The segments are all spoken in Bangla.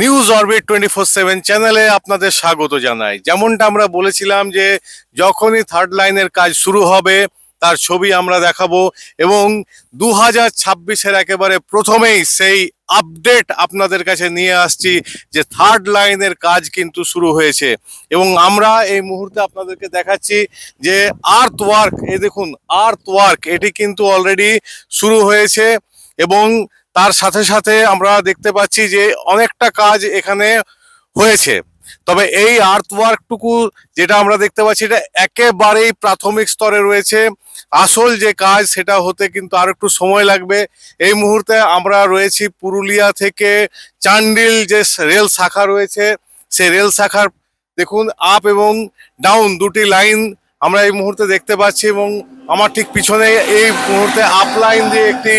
News orbit twenty four seven চ্যানেলে আপনাদের স্বাগত জানাই। যেমনটা আমরা বলেছিলাম যে, যখনই থার্ড লাইনের কাজ শুরু হবে, তার ছবি আমরা দেখাবো এবং দু হাজার ছাব্বিশের একেবারে প্রথমেই সেই আপডেট আপনাদের কাছে নিয়ে আসছি যে থার্ড লাইনের কাজ কিন্তু শুরু হয়েছে। এবং আমরা এই মুহূর্তে আপনাদেরকে দেখাচ্ছি যে আর্থ ওয়ার্ক এই দেখুন আর্থ ওয়ার্ক এটি কিন্তু অলরেডি শুরু হয়েছে এবং তার সাথে সাথে আমরা দেখতে পাচ্ছি যে অনেকটা কাজ এখানে হয়েছে। তবে এই আর্থ ওয়ার্কটুকু যেটা আমরা দেখতে পাচ্ছি, এটা একেবারেই প্রাথমিক স্তরে রয়েছে। আসল যে কাজ, সেটা হতে কিন্তু আর একটু সময় লাগবে। এই মুহূর্তে আমরা রয়েছি পুরুলিয়া থেকে চান্ডিল যে রেল শাখা রয়েছে, সেই রেল শাখার দেখুন আপ এবং ডাউন দুটি লাইন আমরা এই মুহূর্তে দেখতে পাচ্ছি এবং আমার ঠিক পিছনে এই মুহূর্তে আপ লাইন দিয়ে একটি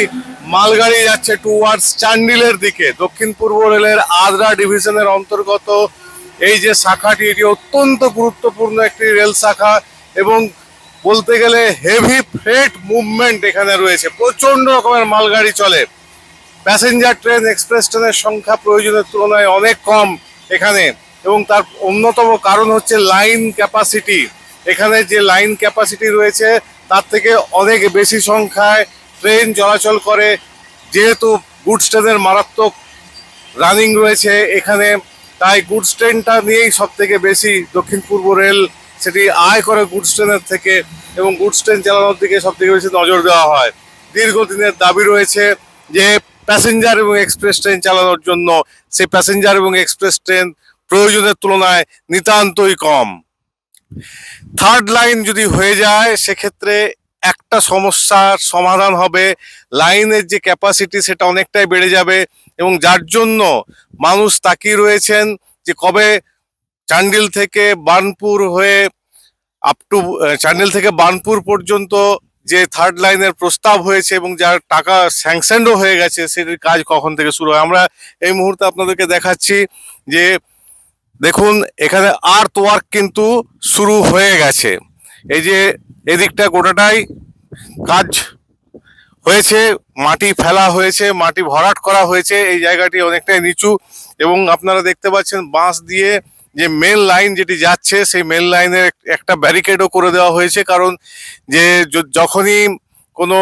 মালগাড়ি যাচ্ছে টুয়ার্ডস চান্ডিলের দিকে। দক্ষিণ পূর্ব রেলের আদ্রা ডিভিশনের অন্তর্গত এই যে শাখাটি, এটি অত্যন্ত গুরুত্বপূর্ণ একটি রেল শাখা এবং বলতে গেলে হেভি ফ্রেট মুভমেন্ট এখানে রয়েছে। প্রচণ্ড রকমের মালগাড়ি চলে। প্যাসেঞ্জার ট্রেন এক্সপ্রেস ট্রেনের সংখ্যা প্রয়োজনের তুলনায় অনেক কম এখানে এবং তার অন্যতম কারণ হচ্ছে লাইন ক্যাপাসিটি এখানে যে লাইন ক্যাপাসিটি রয়েছে, তার থেকে অনেক বেশি সংখ্যায় ট্রেন চলাচল করে, যেহেতু গুডস ট্রেনের মারাত্মক রানিং রয়েছে এখানে, তাই গুডস ট্রেনটা নিয়েই সব থেকে বেশি দক্ষিণ পূর্ব রেল সেটি আয় করে গুডস ট্রেনের থেকে এবং গুডস ট্রেন চালানোর দিকে সব থেকে বেশি নজর দেওয়া হয়। দীর্ঘদিনের দাবি রয়েছে যে প্যাসেঞ্জার এবং এক্সপ্রেস ট্রেন চালানোর জন্য সেই প্যাসেঞ্জার এবং এক্সপ্রেস ট্রেন প্রয়োজনের তুলনায় নিতান্তই কম। থার্ড লাইন যদি হয়ে যায়, সেক্ষেত্রে একটা সমস্যার সমাধান হবে, লাইনের যে ক্যাপাসিটি সেটা অনেকটাই বেড়ে যাবে এবং যার জন্য মানুষ তাকিয়ে রয়েছেন যে কবে চান্ডিল থেকে বার্নপুর হয়ে আপ টু চান্ডিল থেকে বার্নপুর পর্যন্ত যে থার্ড লাইনের প্রস্তাব হয়েছে এবং যার টাকা স্যাংশনও হয়ে গেছে সেটির কাজ কখন থেকে শুরু হয়? আমরা এই মুহূর্তে আপনাদেরকে দেখাচ্ছি যে দেখুন, এখানে আর্থ ওয়ার্ক কিন্তু শুরু হয়ে গেছে। এই যে এদিকটা গোটাটাই কাজ হয়েছে, মাটি ফেলা হয়েছে, মাটি ভরাট করা হয়েছে, এই জায়গাটি অনেকটাই নিচু এবং আপনারা দেখতে পাচ্ছেন বাঁশ দিয়ে যে মেন লাইন যেটি যাচ্ছে, সেই মেন লাইনের একটা ব্যারিকেডও করে দেওয়া হয়েছে। কারণ যে যখনই কোনো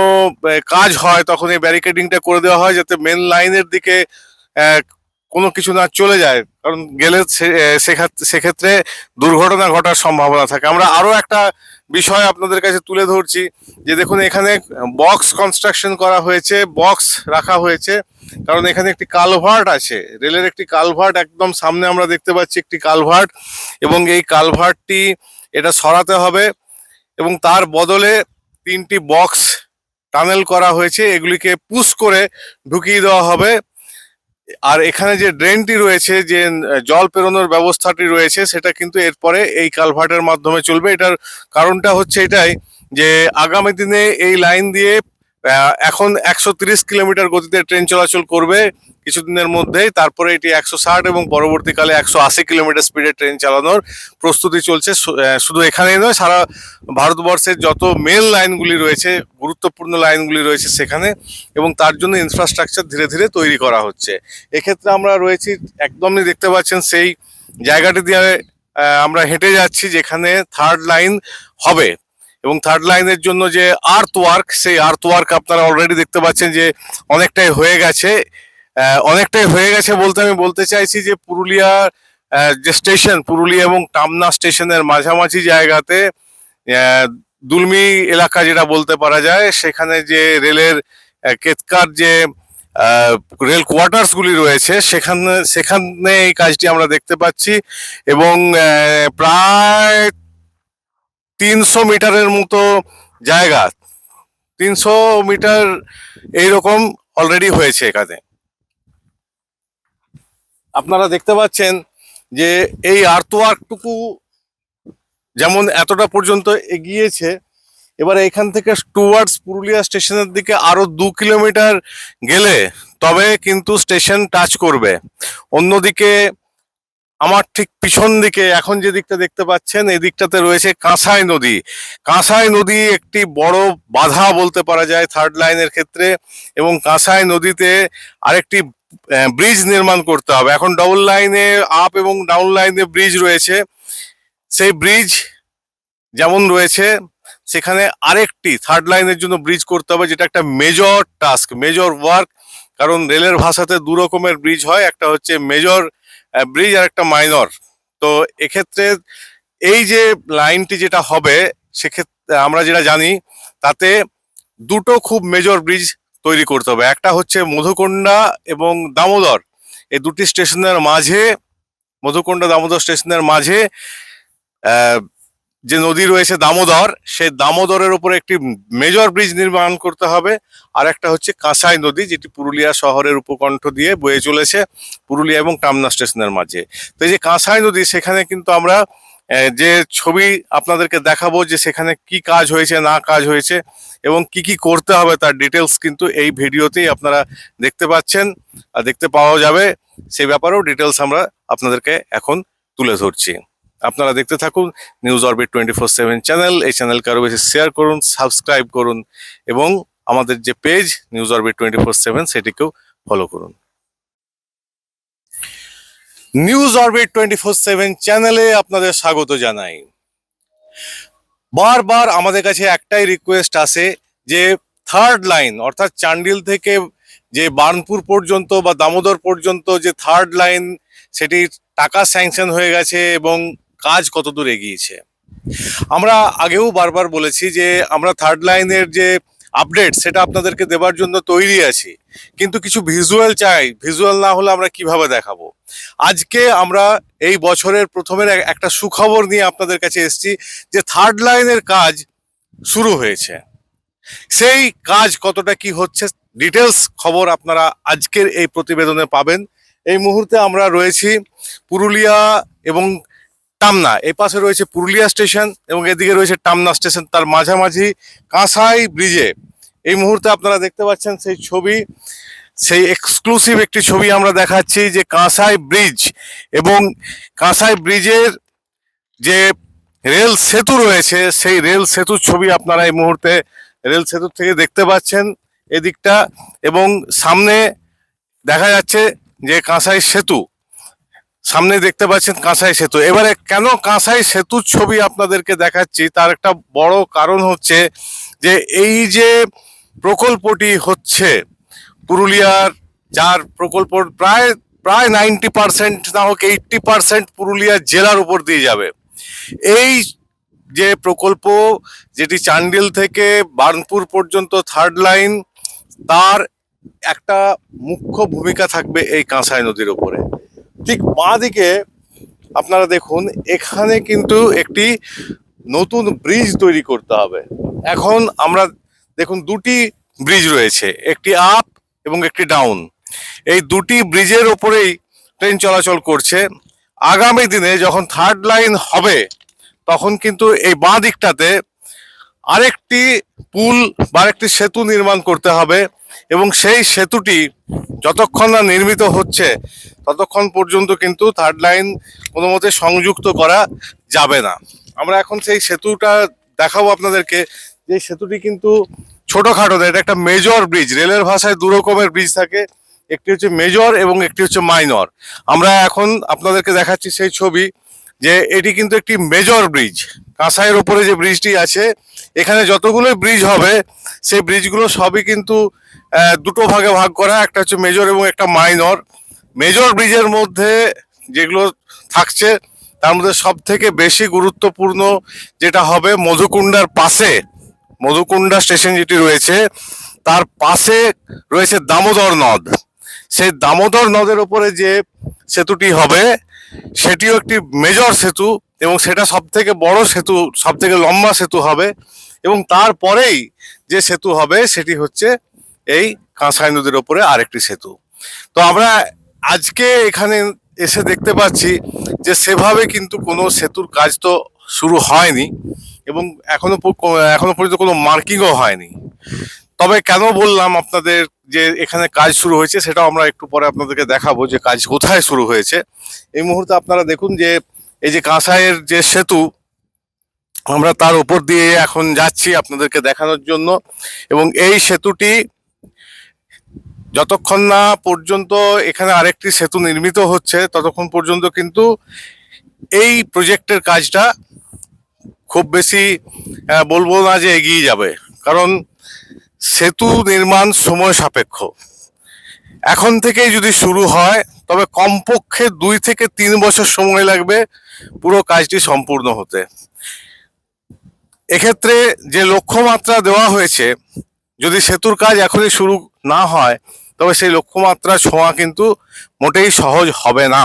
কাজ হয়, তখন এই ব্যারিকেডিংটা করে দেওয়া হয় যাতে মেন লাইনের দিকে কোনো কিছু না চলে যায়, কারণ গেলে সেক্ষেত্রে দুর্ঘটনা ঘটার সম্ভাবনা থাকে। আমরা আরও একটা বিষয় আপনাদের কাছে তুলে ধরছি, যে দেখুন এখানে বক্স কনস্ট্রাকশন করা হয়েছে, বক্স রাখা হয়েছে, কারণ এখানে একটি কালভার্ট আছে। রেলের একটি কালভার্ট একদম সামনে আমরা দেখতে পাচ্ছি একটি কালভার্ট, এবং এই কালভার্টটি এটা সরাতে হবে, এবং তার বদলে তিনটি বক্স টানেল করা হয়েছে, এগুলিকে পুশ করে ঢুকিয়ে দেওয়া হবে। আর এখানে যে ড্রেনটি রয়েছে, যে জল পেরোনোর ব্যবস্থাটি রয়েছে, সেটা কিন্তু এরপরে এই কালভার্টের মাধ্যমে চলবে। এটার কারণটা হচ্ছে এটাই যে, আগামী দিনে এই লাইন দিয়ে এখন একশো কিলোমিটার গতিতে ট্রেন চলাচল করবে। কিছুদিনের মধ্যেই তারপরে এটি একশো ষাট এবং পরবর্তীকালে একশো আশি কিলোমিটার স্পিডে ট্রেন চালানোর প্রস্তুতি চলছে। শুধু এখানেই নয়, সারা ভারতবর্ষের যত মেল লাইনগুলি রয়েছে, গুরুত্বপূর্ণ লাইনগুলি রয়েছে সেখানে এবং তার জন্য ইনফ্রাস্ট্রাকচার ধীরে ধীরে তৈরি করা হচ্ছে। এক্ষেত্রে আমরা রয়েছি, একদমই দেখতে পাচ্ছেন সেই জায়গাটি দিয়ে আমরা হেঁটে যাচ্ছি যেখানে থার্ড লাইন হবে। এবং থার্ড লাইনের জন্য যে আর্থ ওয়ার্ক সেই আর্থ ওয়ার্ক আপনারা অলরেডি দেখতে পাচ্ছেন যে অনেকটাই হয়ে গেছে। অনেকটাই হয়ে গেছে বলতে আমি বলতে চাইছি যে পুরুলিয়ার যে স্টেশন, পুরুলিয়া এবং টামনা স্টেশনের মাঝামাঝি জায়গাতে দুলমি এলাকা যেটা বলতে পারা যায়, সেখানে যে রেলের কেতকার যে রেল কোয়ার্টার্স গুলি রয়েছে, সেখানে সেখানে এই কাজটি আমরা দেখতে পাচ্ছি এবং প্রায় তিনশো মিটারের মতো জায়গা, তিনশো মিটার এইরকম অলরেডি হয়েছে এখানে। আপনারা দেখতে পাচ্ছেন যে এই আর্টওয়ার্কটুকু যেমন এতটা পর্যন্ত এগিয়েছে, এবার এখান থেকে টুয়ার্ডস পুরুলিয়া স্টেশনের দিকে আরও দু কিলোমিটার গেলে তবে কিন্তু স্টেশন টাচ করবে। অন্যদিকে আমার ঠিক পিছন দিকে, এখন যে দিকটা দেখতে পাচ্ছেন, এই দিকটাতে রয়েছে কাঁসাই নদী। কাঁসাই নদী একটি বড় বাধা বলতে পারা যায় থার্ড লাইনের ক্ষেত্রে এবং কাঁসাই নদীতে আরেকটি ব্রিজ নির্মাণ করতে হবে। এখন ডবল লাইনে আপ এবং ডাউন লাইনে ব্রিজ রয়েছে। সেই ব্রিজ যেমন রয়েছে, সেখানে আরেকটি থার্ড লাইনের জন্য ব্রিজ করতে হবে, যেটা একটা মেজর টাস্ক মেজর ওয়ার্ক কারণ রেলের ভাষাতে দু রকমের ব্রিজ হয়। একটা হচ্ছে মেজর ব্রিজ আর একটা মাইনর তো এক্ষেত্রে এই যে লাইনটি যেটা হবে, সেক্ষেত্রে আমরা যেটা জানি, তাতে দুটো খুব মেজর ব্রিজ তৈরি করতে হবে। একটা হচ্ছে মধুকন্ডা এবং দামোদর। এই দুটি স্টেশনের মাঝে, মধুকন্ডা দামোদর স্টেশনের মাঝে যে নদী রয়েছে দামোদর, সেই দামোদরের উপরে একটি মেজর ব্রিজ নির্মাণ করতে হবে। আর একটা হচ্ছে কাঁসাই নদী, যেটি পুরুলিয়া শহরের উপকণ্ঠ দিয়ে বয়ে চলেছে পুরুলিয়া এবং টামনা স্টেশনের মাঝে। তো এই যে কাঁসাই নদী, সেখানে কিন্তু আমরা যে ছবি আপনাদেরকে দেখাবো যে সেখানে কি কাজ হয়েছে, না কাজ হয়েছে এবং কি কি করতে হবে তার ডিটেলস কিন্তু এই ভিডিওতেই আপনারা দেখতে পাচ্ছেন আর দেখতে পাওয়া যাবে। সেই ব্যাপারেও ডিটেলস আমরা আপনাদেরকে এখন তুলে ধরছি। আপনারা দেখতে থাকুন news orbit twenty four seven channel এই চ্যানেলকে আরও বেশি শেয়ার করুন সাবস্ক্রাইব করুন এবং আমাদের যে page news orbit twenty four seven সেটিকেও follow করুন। News orbit twenty four seven চ্যানেলে আপনাদের স্বাগত জানাই। বারবার আমাদের কাছে একটাই রিকোয়েস্ট আসে যে থার্ড লাইন অর্থাৎ চান্ডিল থেকে যে বার্নপুর পর্যন্ত বা দামোদর পর্যন্ত যে থার্ড লাইন সেটির টাকা স্যাংশন হয়ে গেছে এবং কাজ কতদূর এগিয়েছে। আমরা আগেও বারবার বলেছি যে আমরা থার্ড লাইনের যে আপডেট সেটা আপনাদেরকে দেওয়ার জন্য তৈরি আছি। কিন্তু কিছু ভিজুয়াল চাই। ভিজুয়াল না হলে আমরা কীভাবে দেখাবো? আজকে আমরা এই বছরের প্রথমের একটা সুখবর নিয়ে আপনাদের কাছে এসেছি যে থার্ড লাইনের কাজ শুরু হয়েছে। সেই কাজ কতটা কি হচ্ছে ডিটেলস খবর আপনারা আজকের এই প্রতিবেদনে পাবেন। এই মুহূর্তে আমরা রয়েছি পুরুলিয়া এবং টামনা এই পাশে রয়েছে পুরুলিয়া স্টেশন এবং এদিকে রয়েছে টামনা স্টেশন। তার মাঝামাঝি কাঁসাই ব্রিজে। এই মুহূর্তে আপনারা দেখতে পাচ্ছেন সেই ছবি, সেই এক্সক্লুসিভ একটি ছবি আমরা দেখাচ্ছি যে কাঁসাই ব্রিজ এবং কাঁসাই ব্রিজের যে রেল সেতু রয়েছে, সেই রেল সেতুর ছবি আপনারা এই মুহূর্তে রেল সেতু থেকে দেখতে পাচ্ছেন এদিকটা এবং সামনে দেখা যাচ্ছে যে কাঁসাই সেতু। সামনে দেখতে পাচ্ছেন কাঁসাই সেতু। এবারে কেন কাঁসাই সেতুর ছবি আপনাদেরকে দেখাচ্ছি? তার একটা বড় কারণ হচ্ছে যে এই যে প্রকল্পটি হচ্ছে, পুরুলিয়ার যার প্রকল্প প্রায় প্রায় নাইনটি পার্সেন্ট না হোক এইটটি পার্সেন্ট পুরুলিয়া জেলার উপর দিয়ে যাবে। এই যে প্রকল্প, যেটি চান্ডিল থেকে বার্নপুর পর্যন্ত থার্ড লাইন তার একটা মুখ্য ভূমিকা থাকবে এই কাঁসাই নদীর উপরে। ঠিক বাঁ দিকে আপনারা দেখুন, এখানে কিন্তু একটি নতুন ব্রিজ তৈরি করতে হবে। এখন আমরা দেখুন, দুটি ব্রিজ রয়েছে, একটি আপ এবং একটি ডাউন এই দুটি ব্রিজের ওপরেই ট্রেন চলাচল করছে। আগামী দিনে যখন থার্ড লাইন হবে, তখন কিন্তু এই বাঁ দিকটাতে আরেকটি পুল বা আরেকটি সেতু নির্মাণ করতে হবে। এবং সেই সেতুটি যতক্ষণ না নির্মিত হচ্ছে, ততক্ষণ পর্যন্ত কিন্তু থার্ড লাইন কোনো মতে সংযুক্ত করা যাবে না। আমরা এখন সেই সেতুটা দেখাবো আপনাদেরকে। যে সেতুটি কিন্তু ছোটখাটো এটা একটা মেজর ব্রিজ রেলের ভাষায় দু রকমের ব্রিজ থাকে। একটি হচ্ছে মেজর এবং একটি হচ্ছে মাইনর আমরা এখন আপনাদেরকে দেখাচ্ছি সেই ছবি যে এটি কিন্তু একটি মেজর ব্রিজ কাঁসাইয়ের উপরে যে ব্রিজটি আছে, এখানে যতগুলো ব্রিজ হবে, সেই ব্রিজগুলো সবই কিন্তু দুটো ভাগে ভাগ করা একটা হচ্ছে মেজর এবং একটা মাইনর মেজর ব্রিজের মধ্যে যেগুলো থাকছে, তার মধ্যে সব থেকে বেশি গুরুত্বপূর্ণ যেটা হবে মধুকুণ্ডার পাশে মধুকুণ্ডা স্টেশন যেটি রয়েছে, তার পাশে রয়েছে দামোদর নদ। সেই দামোদর নদের উপরে যে সেতুটি হবে, সেটিও একটি মেজর সেতু এবং সেটা সব থেকে বড় সেতু সব থেকে লম্বা সেতু হবে এবং তারপরেই যে সেতু হবে সেটি হচ্ছে এই কাঁসাই নদীর ওপরে আরেকটি সেতু। তো আমরা আজকে এখানে এসে দেখতে পাচ্ছি যে সেভাবে কিন্তু কোনো সেতুর কাজ তো শুরু হয়নি এবং এখনও এখনও পর্যন্ত কোনো মার্কিংও হয়নি। তবে কেন বললাম আপনাদের যে এখানে কাজ শুরু হয়েছে সেটাও আমরা একটু পরে আপনাদেরকে দেখাবো যে কাজ কোথায় শুরু হয়েছে। এই মুহূর্তে আপনারা দেখুন যে এই যে কাঁসাইয়ের যে সেতু, আমরা তার উপর দিয়ে এখন যাচ্ছি আপনাদেরকে দেখানোর জন্য এবং এই সেতুটি যতক্ষণ না পর্যন্ত এখানে আরেকটি সেতু নির্মিত হচ্ছে, ততক্ষণ পর্যন্ত কিন্তু এই প্রজেক্টের কাজটা খুব বেশি বলব না যে এগিয়ে যাবে। কারণ সেতু নির্মাণ সময় সাপেক্ষ। এখন থেকেই যদি শুরু হয়, তবে কমপক্ষে দুই থেকে তিন বছর সময় লাগবে পুরো কাজটি সম্পূর্ণ হতে। এক্ষেত্রে যে লক্ষ্যমাত্রা দেওয়া হয়েছে, যদি সেতুর কাজ এখনই শুরু না হয় তবে সেই লক্ষ্যমাত্রা ছোঁয়া কিন্তু মোটেই সহজ হবে না।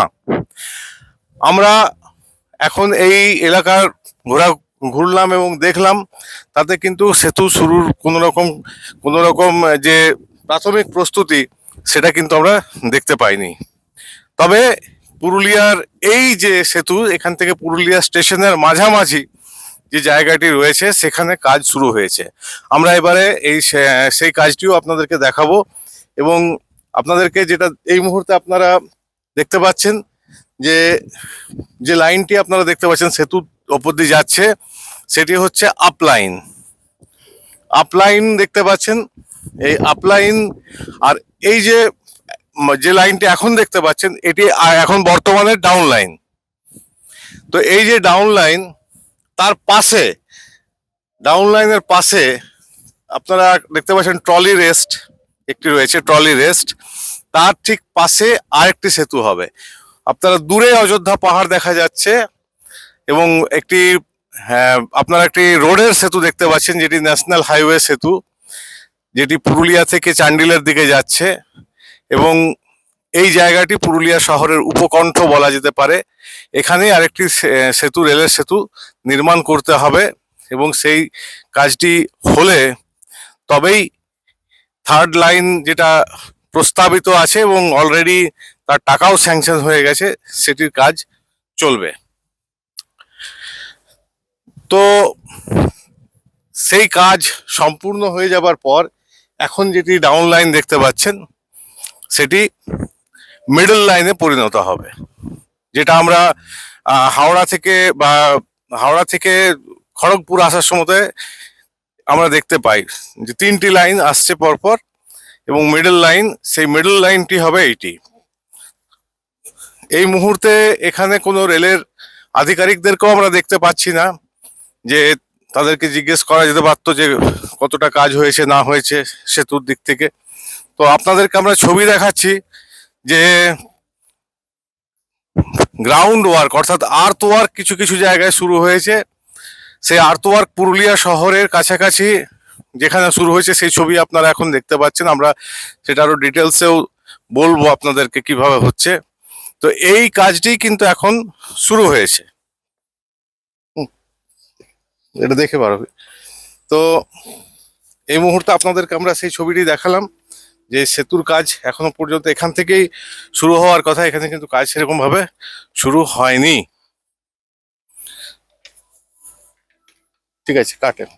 আমরা এখন এই এলাকার ঘোরা, ঘুরলাম এবং দেখলাম, তাতে কিন্তু সেতু শুরুর কোনো রকম কোনো রকম যে প্রাথমিক প্রস্তুতি, সেটা কিন্তু আমরা দেখতে পাইনি। তবে পুরুলিয়ার এই যে সেতু, এখান থেকে পুরুলিয়া স্টেশনের মাঝামাঝি যে জায়গাটি রয়েছে, সেখানে কাজ শুরু হয়েছে। আমরা এবারে এই সেই কাজটিও আপনাদেরকে দেখাবো। এবং আপনাদেরকে যেটা এই মুহূর্তে আপনারা দেখতে পাচ্ছেন যে যে লাইনটি আপনারা দেখতে পাচ্ছেন সেতুর ওপর দিয়ে যাচ্ছে, সেটি হচ্ছে আপলাইন আপলাইন দেখতে পাচ্ছেন, এই আপলাইন আর এই যে যে লাইনটি এখন দেখতে পাচ্ছেন, এটি এখন বর্তমানে ডাউন লাইন তো এই যে ডাউন লাইন তার পাশে ডাউন লাইনের পাশে আপনারা দেখতে পাচ্ছেন ট্রলি রেস্ট। একটি রয়েছে ট্রলি রেস্ট। তার ঠিক পাশে আরেকটি সেতু হবে। আপনারা দূরে অযোধ্যা পাহাড় দেখা যাচ্ছে এবং একটি হ্যাঁ আপনারা একটি রোডের সেতু দেখতে পাচ্ছেন, যেটি ন্যাশনাল হাইওয়ে সেতু, যেটি পুরুলিয়া থেকে চান্ডিলের দিকে যাচ্ছে এবং এই জায়গাটি পুরুলিয়া শহরের উপকণ্ঠ বলা যেতে পারে। এখানে আরেকটি সেতু, রেলের সেতু নির্মাণ করতে হবে এবং সেই কাজটি হলে তবেই থার্ড লাইন যেটা প্রস্তাবিত আছে এবং অলরেডি তার টাকাও স্যাংশন হয়ে গেছে, সেটির কাজ চলবে। তো সেই কাজ সম্পূর্ণ হয়ে যাবার পর এখন যেটি ডাউন লাইন দেখতে পাচ্ছেন, সেটি মিডল লাইনে পরিণত হবে। যেটা আমরা হাওড়া থেকে বা হাওড়া থেকে খড়গপুর আসার সময় আমরা দেখতে পাই যে তিনটি লাইন আসছে পরপর এবং মিডল লাইন সেই মিডল লাইনটি হবে এইটি। এই মুহূর্তে এখানে কোনো রেলের আধিকারিকদেরকেও আমরা দেখতে পাচ্ছি না, যে তাদেরকে জিজ্ঞেস করা যেতে পারতো যে কতটা কাজ হয়েছে, না হয়েছে সেতুর দিক থেকে। তো আপনাদেরকে আমরা ছবি দেখাচ্ছি যে গ্রাউন্ড ওয়ার্ক অর্থাৎ আর্থ ওয়ার্ক কিছু কিছু জায়গায় শুরু হয়েছে। সেই আর্থ ওয়ার্ক পুরুলিয়া শহরের কাছাকাছি যেখানে শুরু হয়েছে সেই ছবি আপনারা এখন দেখতে পাচ্ছেন। আমরা সেটা আরও ডিটেলসেও বলব আপনাদেরকে কীভাবে হচ্ছে। তো এই কাজটি কিন্তু এখন শুরু হয়েছে। এটা দেখে পারো তো এই মুহূর্তে আপনাদেরকে আমরা সেই ছবিটি দেখালাম যে সেতুর কাজ এখনও পর্যন্ত এখান থেকেই শুরু হওয়ার কথা। এখানে কিন্তু কাজ সেরকম ভাবে শুরু হয়নি। ঠিক আছে কাটেন।